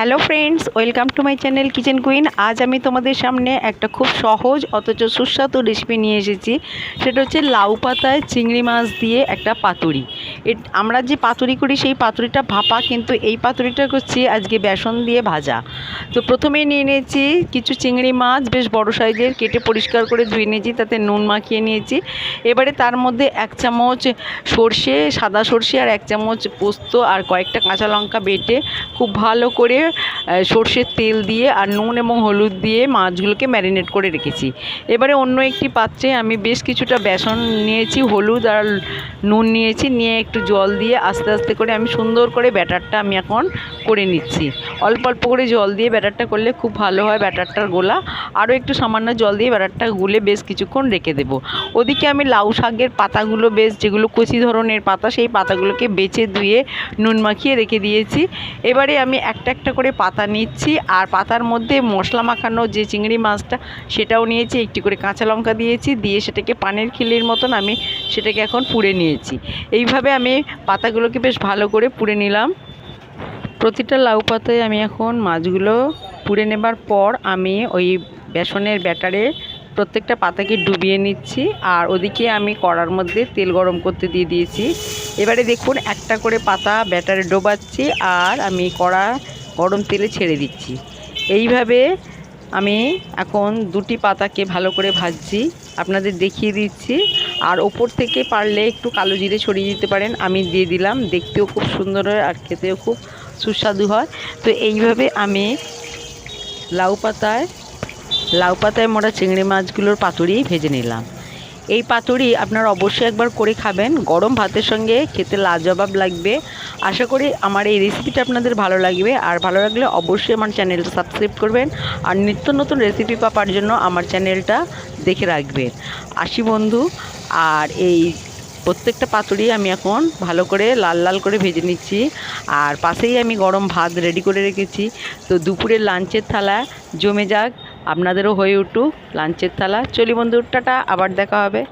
Hello friends, welcome to my channel kitchen queen. আজ আমি তোমাদের সামনে একটা খুব সহজ অথচ সুস্বাদু রেসিপি নিয়ে এসেছি। সেটা হচ্ছে লাউ পাতায় চিংড়ি মাছ দিয়ে একটা এট আমরা যে পাতুরি করি, সেই পাতুরিটা ভাপা, কিন্তু এই পাতুরিটা করছি আজকে বেসন দিয়ে ভাজা। তো প্রথমেই নিয়ে নিয়েছি কিছু চিংড়ি মাছ, বেশ বড় সাইজের, কেটে পরিষ্কার করে ধুয়ে নিয়েছি, তাতে নুন মাখিয়ে নিয়েছি। এবারে তার মধ্যে এক চামচ সর্ষে, সাদা সর্ষে আর এক চামচ পোস্ত আর কয়েকটা কাঁচা লঙ্কা বেটে খুব ভালো করে সর্ষের তেল দিয়ে আর নুন এবং হলুদ দিয়ে মাছগুলোকে ম্যারিনেট করে রেখেছি। এবারে অন্য একটি পাত্রে আমি বেশ কিছুটা বেসন নিয়েছি, হলুদ আর নুন নিয়েছি, নিয়ে একটু জল দিয়ে আস্তে আস্তে করে আমি সুন্দর করে ব্যাটারটা আমি এখন করে নিচ্ছি। অল্প অল্প করে জল দিয়ে ব্যাটারটা করলে খুব ভালো হয় ব্যাটারটার গোলা। আরও একটু সামান্য জল দিয়ে ব্যাটারটা গুলে বেশ কিছুক্ষণ রেখে দেবো। ওদিকে আমি লাউ শাকের পাতাগুলো বেশ যেগুলো কচি ধরনের পাতা, সেই পাতাগুলোকে বেছে ধুয়ে নুন মাখিয়ে রেখে দিয়েছি। এবারে আমি একটা একটা করে পাতা নিচ্ছি আর পাতার মধ্যে মশলা মাখানো যে চিংড়ি মাছটা, সেটাও নিয়েছি। একটি করে কাঁচা লঙ্কা দিয়েছি, দিয়ে সেটাকে পানের খিলির মতন আমি সেটাকে এখন পুড়ে নিয়েছি। এইভাবে আমি পাতাগুলোকে বেশ ভালো করে পুড়ে নিলাম। প্রতিটা লাউ পাতায় আমি এখন মাছগুলো পুড়ে নেবার পর আমি ওই বেসনের ব্যাটারে প্রত্যেকটা পাতাকে ডুবিয়ে নিচ্ছি আর ওদিকে আমি কড়ার মধ্যে তেল গরম করতে দিয়ে দিয়েছি। এবারে দেখুন, একটা করে পাতা ব্যাটারে ডোবাচ্ছি আর আমি কড়া গরম তেলে ছেড়ে দিচ্ছি। এইভাবে আমি এখন দুটি পাতাকে ভালো করে ভাজছি। আপনাদের দেখিয়ে দিচ্ছি। আর ওপর থেকে পারলে একটু কালো জিরে ছড়িয়ে দিতে পারেন। আমি দিয়ে দিলাম, দেখতেও খুব সুন্দর হয় আর খেতেও খুব সুস্বাদু হয়। তো এইভাবে আমি লাউ পাতায় লাউ পাতায় মোড়া চিংড়ি মাছগুলোর পাতুরি ভেজে নিলাম। এই পাতুরি আপনারা অবশ্যই একবার করে খাবেন। গরম ভাতের সঙ্গে খেতে লাজবাব লাগবে। আশা করি আমার এই রেসিপিটা আপনাদের ভালো লাগবে। আর ভালো লাগলে অবশ্যই আমার চ্যানেলটা সাবস্ক্রাইব করবেন। আর নিত্য নতুন রেসিপি পাওয়ার জন্য আমার চ্যানেলটা দেখে রাখবেন। আসি বন্ধু আর এই প্রত্যেকটা পাতুরি আমি এখন ভালো করে লাল লাল করে ভেজে নিচ্ছি। আর পাশেই আমি গরম ভাত রেডি করে রেখেছি। তো দুপুরের লাঞ্চের থালা জমে যাক, আপনাদেরও হয়ে উঠুক লাঞ্চের থালা। চলি বন্ধু, টাটা, আবার দেখা হবে।